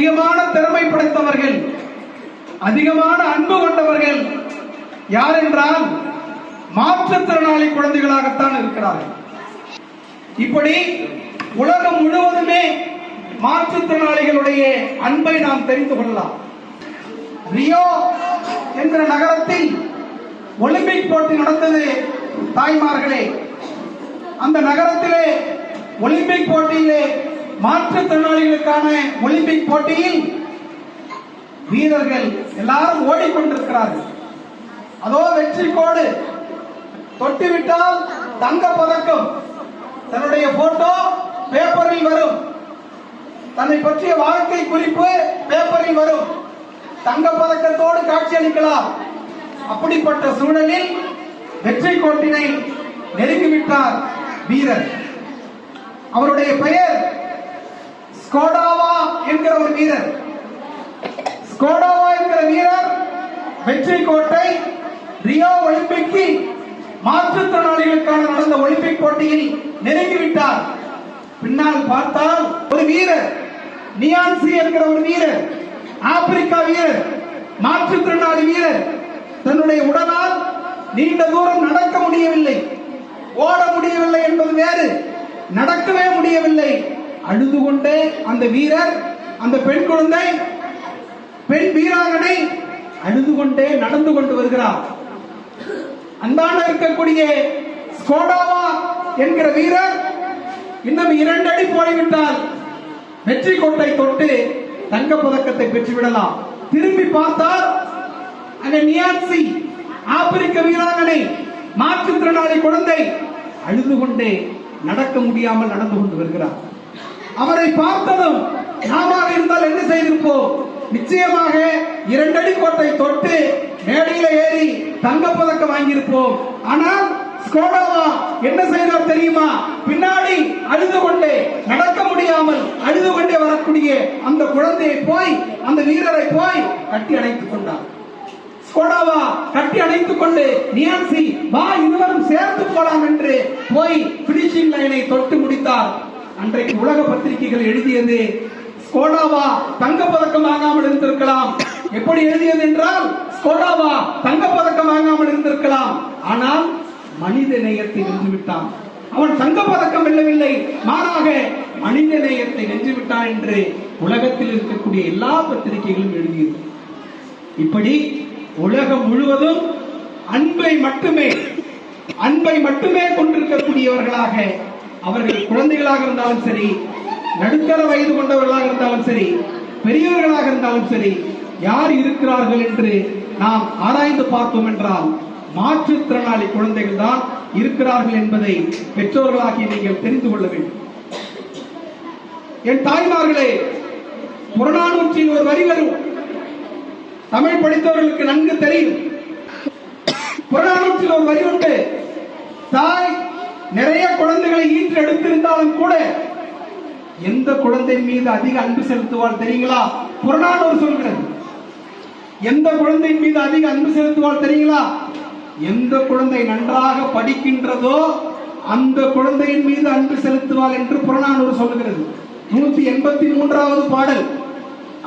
அதிகமான திறமை படைத்தவர்கள் அதிகமான அன்பு கொண்டவர்கள் யார் என்றால் மாற்றுத்திறனாளி குழந்தைகளாகத்தான் இருக்கிறார்கள். இப்படி உலகம் முழுவதுமே மாற்றுத்திறனாளிகளுடைய அன்பை நாம் தெரிந்து கொள்ளலாம். ரியோ என்ற நகரத்தில் ஒலிம்பிக் போட்டி நடந்தது தாய்மார்களே. அந்த நகரத்திலே ஒலிம்பிக் போட்டியிலே மாற்றுத்திறனாளிகளுக்கான ஒலிம்பிக் போட்டியில் வீரர்கள் எல்லாரும் ஓடிக்கொண்டிருக்கிறார்கள். அதோ வெற்றி கோடு தொட்டுவிட்டால் தங்க பதக்கம் தன்னுடைய போட்டோ பேப்பரில் வரும். தன்னை பற்றிய வாழ்க்கை குறிப்பு பேப்பரில் வரும். தங்க பதக்கத்தோடு காட்சியளிக்கலாம். அப்படிப்பட்ட சூழலில் வெற்றி கோட்டினை நெருங்கிவிட்டார் வீரர். அவருடைய பெயர் ஸ்கோடாவா என்கிற ஒரு வீரர். ஸ்கோடாவா என்கிற வீரர் வெற்றி கோட்டை ரியோ ஒலிம்பிக்கு மாற்றுத்திறனாளிகளுக்கான நடந்த ஒலிம்பிக் போட்டியில் நெருங்கிவிட்டார் பின்னால் பார்த்தால் ஒரு வீரர் நியான்சி என்கிற ஒரு வீரர் ஆப்பிரிக்கா வீரர் மாற்றுத்திறனாளி வீரர் தன்னுடைய உடலால் நீண்ட தூரம் நடக்க முடியவில்லை. ஓட முடியவில்லை என்பது வேறு நடக்கவே முடியவில்லை. அழுது கொண்டே அந்த வீரர் அந்த பெண் குழந்தை பெண் வீராங்கனை அழுது கொண்டே நடந்து கொண்டு வருகிறார். அந்தாண்ட இருக்கக்கூடிய ஸ்கோடாவா என்கிற வீரர் இன்னும் இரண்டு அடி போய்விட்டால் வெற்றி கோட்டை தொட்டு தங்க பதக்கத்தை பெற்றுவிடலாம். திரும்பி பார்த்தால் அங்க நியான்சி ஆப்பிரிக்க வீராங்கனை மாற்றுத்திறனாளி குழந்தை அழுது கொண்டே நடக்க முடியாமல் நடந்து கொண்டு வருகிறார். அவரை பார்த்ததும் நாமாக இருந்தால் என்ன செய்திருப்போம்? நிச்சயமாக இரண்டடி கோட்டை தொட்டு மேடையில ஏறி தங்க பதக்கம் வாங்கியிருப்போம். ஆனால் ஸ்கோடாவா என்ன செய்தார் தெரியுமா? பின்னாடி அழுது கொண்டே நடக்க முடியாமல் அழுது கொண்டே வரக்கூடிய அந்த குழந்தையை போய் அந்த வீரரை போய் கட்டி அணைத்துக் கொண்டார். ஸ்கோடாவா கட்டி அணைத்துக் கொண்டு நியான்சி வா இருவரும் சேர்ந்து போலாம் என்று போய் பினிஷிங் லைனை தொட்டு முடித்தார். அன்றைக்கு உலக பத்திரிகைகள் எழுதியது ஸ்கோடாவா தங்க பதக்கம் வாங்காமல் இருந்திருக்கலாம். எப்படி எழுதியது என்றால் ஸ்கோடாவா தங்க பதக்கம் வாங்காமல் இருந்திருக்கலாம். ஆனால் மனித நேயத்தை வென்று விட்டான் அவன் தங்க பதக்கம் வெல்லவில்லை. மாறாக மனித நேயத்தை வென்று விட்டான் என்று உலகத்தில் இருக்கக்கூடிய எல்லா பத்திரிகைகளும் எழுதியது. இப்படி உலகம் முழுவதும் அன்பை மட்டுமே அன்பை மட்டுமே கொண்டிருக்கக்கூடியவர்களாக அவர்கள் குழந்தைகளாக இருந்தாலும் சரி நடுத்தர வயது கொண்டவர்களாக இருந்தாலும் சரி பெரியவர்களாக இருந்தாலும் சரி யார் இருக்கிறார்கள் என்று நாம் ஆராய்ந்து பார்த்தோம் என்றால் மாற்றுத்திறனாளி குழந்தைகள் தான் இருக்கிறார்கள் என்பதை பெற்றோர்களாகி நீங்கள் தெரிந்து கொள்ள வேண்டும். என் தாய்மார்களே புறநானூற்றில் ஒரு வரி வரும். தமிழ் படித்தவர்களுக்கு நன்கு தெரியும். புறநானூற்றில் ஒரு வரி உண்டு. தாய் நிறைய குழந்தைகளை ஈன்று எடுத்திருந்தாலும் கூட எந்த குழந்தை மீது அதிக அன்பு செலுத்துவாள் தெரியுங்களா? புறநானூறு சொல்கிறது. எந்த குழந்தை மீது அதிக அன்பு செலுத்துவாள் தெரியுங்களா? எந்த குழந்தை நன்றாக படிக்கின்றதோ அந்த குழந்தையின் மீது அன்பு செலுத்துவாள் என்று புறநானூறு சொல்லுகிறது நூத்தி எண்பத்தி மூன்றாவது பாடல்.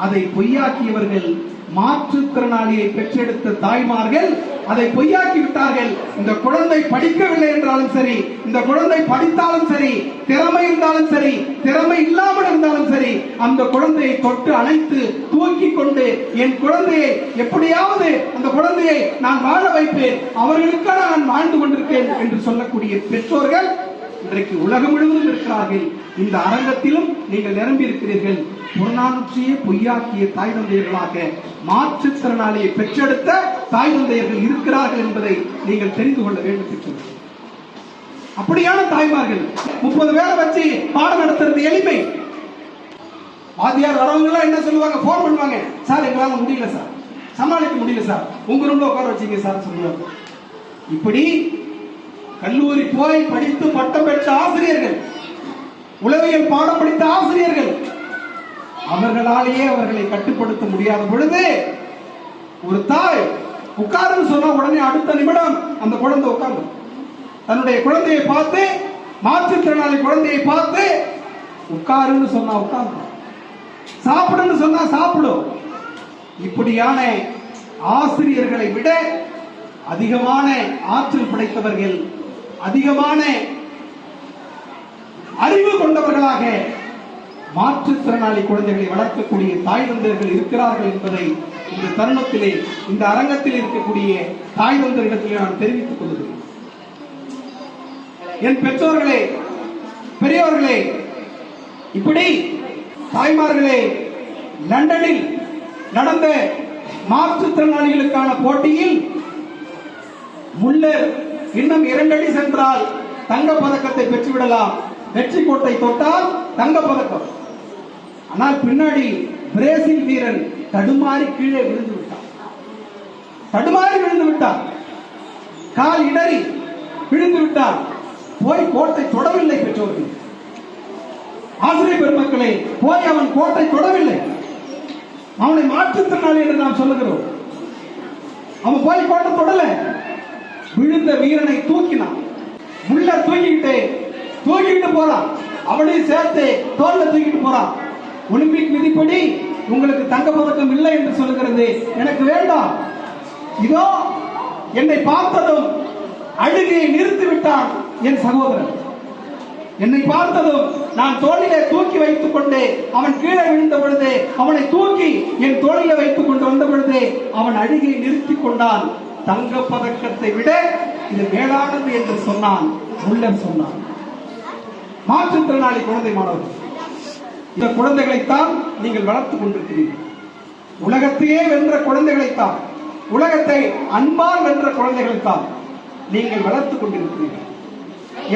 அதை பொய்யாக்கியவர்கள் மாற்றுத்திறனாளியை பெற்றெடுத்த தாய்மார்கள் அதை பொய்யாக்கி விட்டார்கள். இந்த குழந்தை படிக்கவில்லை என்றாலும் சரி இந்த குழந்தை படித்தாலும் சரி திறமை இருந்தாலும் சரி திறமை இல்லாமல் இருந்தாலும் சரி அந்த குழந்தையை தொட்டு அணைத்து தூக்கி கொண்டு என் குழந்தையை எப்படியாவது அந்த குழந்தையை நான் வாழ வைப்பேன். அவர்களுக்காக நான் வாழ்ந்து கொண்டிருக்கேன் என்று சொல்லக்கூடிய பெற்றோர்கள் இன்றைக்கு உலகம் முழுவதும் இருக்கிறார்கள். இந்த அரங்கத்திலும் நீங்கள் நிரம்பி இருக்கிறீர்கள் புறநானூற்றியே பொய்யாக்கிய தாய் தந்தையர்களாக மாற்றுத்திறனாளியை பெற்றெடுத்த தாய் தந்தையர்கள் இருக்கிறார்கள் என்பதை நீங்கள் தெரிந்து கொள்ள வேண்டும் அப்படியான தாய்மார்கள் முப்பது பேரை வச்சு பாடம் நடத்துறது எளிமை. வாத்தியார் வரவங்க என்ன சொல்லுவாங்க? போன் பண்ணுவாங்க. சார் எங்களால முடியல சார். சமாளிக்க முடியல சார். உங்க ரூம்ல உட்கார வச்சீங்க சார் சொல்லுவாங்க. இப்படி கல்லூரி போய் படித்து பட்டம் பெற்ற ஆசிரியர்கள் உளவியல் பாடம் படித்த ஆசிரியர்கள் அவர்களாலேயே அவர்களை கட்டுப்படுத்த முடியாத பொழுது ஒரு தாய் உட்காருன்னு சொன்னா உடனே அடுத்த நிமிடம் அந்த குழந்தை உட்கார்ந்து தன்னுடைய குழந்தையை பார்த்து மாற்றுத்திறனாளி குழந்தையை பார்த்து உட்காருன்னு சொன்னா உட்கார்ந்து சாப்பிடுன்னு சொன்னா சாப்பிடும் இப்படியான ஆசிரியர்களை விட அதிகமான ஆற்றல் படைத்தவர்கள் அதிகமான அறிவு கொண்டவர்களாக மாற்றுத்திறனாளி குழந்தைகளை வளர்க்கக்கூடிய தாய் தந்தர்கள் இருக்கிறார்கள் என்பதை இந்த தருணத்திலே இந்த அரங்கத்தில் இருக்கக்கூடிய தாய் தந்தையரிடத்திலே நான் தெரிவித்துக் கொள்கிறேன். என் பெற்றோர்களே பெரியவர்களே இப்படி தாய்மார்களே லண்டனில் நடந்த மாற்றுத்திறனாளிகளுக்கான போட்டியில் முல்லர் இன்னும் இரண்டடி சென்றால் தங்கப் பதக்கத்தை பெற்றுவிடலாம். வெற்றி கோட்டை தொட்டால் தங்கப் பதக்கம் ஆனால் பின்னாடி பிரேசில் வீரன் தடுமாறி கீழே விழுந்து விட்டான். தடுமாறி விழுந்து விட்டான். கால் இடறி விழுந்து விட்டான். போய் கோட்டை தொடவில்லை பெற்றோர்கள். ஆசிரியர் பெருமக்களே போய் அவன் கோட்டை தொடவில்லை. அவனை மாற்றுத்திறனாளி என்று நாம் சொல்லுகிறோம். அவன் போய் கோட்டை தொடல. விழுந்த வீரனை தூக்கினான். உள்ள தூக்கிட்டு தூக்கிட்டு போறான். அவனையும் சேர்த்து தோல்ல தூக்கிட்டு போறான். ஒலிம்பிக் விதிப்படி உங்களுக்கு தங்க பதக்கம் இல்லை என்று சொல்லுகிறது. எனக்கு வேண்டாம். இதோ என்னை பார்த்ததும் அழுகையை நிறுத்தி விட்டான் என் சகோதரன். என்னை பார்த்ததும் நான் தோளிலே தூக்கி வைத்துக் கொண்டு அவன் கீழே விழுந்த பொழுது அவனை தூக்கி என் தோளிலே வைத்துக் கொண்டு வந்த பொழுது அவன் அழுகையை நிறுத்தி கொண்டான். தங்க பதக்கத்தை விட இது மேலானது என்று சொன்னான் முள்ளர் சொன்னான் மாற்றுத்திறனாளி குழந்தை மாணவர்கள் இந்த குழந்தைகளைத்தான் நீங்கள் வளர்த்துக் கொண்டிருக்கிறீர்கள். உலகத்தையே வென்ற குழந்தைகளைத்தான் உலகத்தை அன்பால் வென்ற குழந்தைகளைத்தான் நீங்கள் வளர்த்துக் கொண்டிருக்கிறீர்கள்.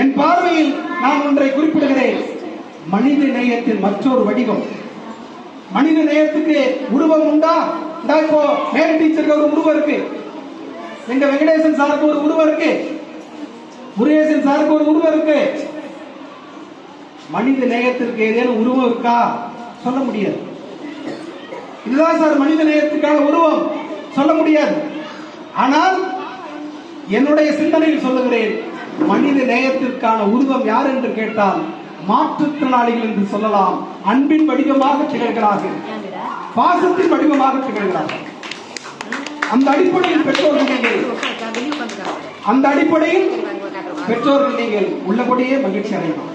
என் பார்வையில் நான் ஒன்றை குறிப்பிடுகிறேன். மனித நேயத்தின் மற்றொரு வடிவம். மனித நேயத்துக்கு உருவம் உண்டா? இப்போ மேல் டீச்சருக்கு ஒரு உருவம் இருக்கு. எங்க வெங்கடேசன் சாருக்கு ஒரு உருவம் இருக்கு? முருகேசன் சாருக்கு ஒரு உருவம் இருக்கு? மனித நேயத்திற்கு ஏதேனும் உருவம் இருக்கா? சொல்ல முடியாது. இதுதான் சார் மனித நேயத்துக்கான உருவம். சொல்ல முடியாது. ஆனால் என்னுடைய சிந்தனையில் சொல்லுகிறேன் மனித நேயத்திற்கான உருவம் யார் என்று கேட்டால் மாற்றுத்திறனாளிகள் என்று சொல்லலாம். அன்பின் வடிவமாக திகழ்கிறார்கள். பாசத்தின் வடிவமாக திகழ்கிறார்கள். அந்த அடிப்படையில் பெற்றோர்கள் நீங்கள் அந்த அடிப்படையில் பெற்றோர்கள் நீங்கள் உள்ளபடியே மகிழ்ச்சி அடையலாம்.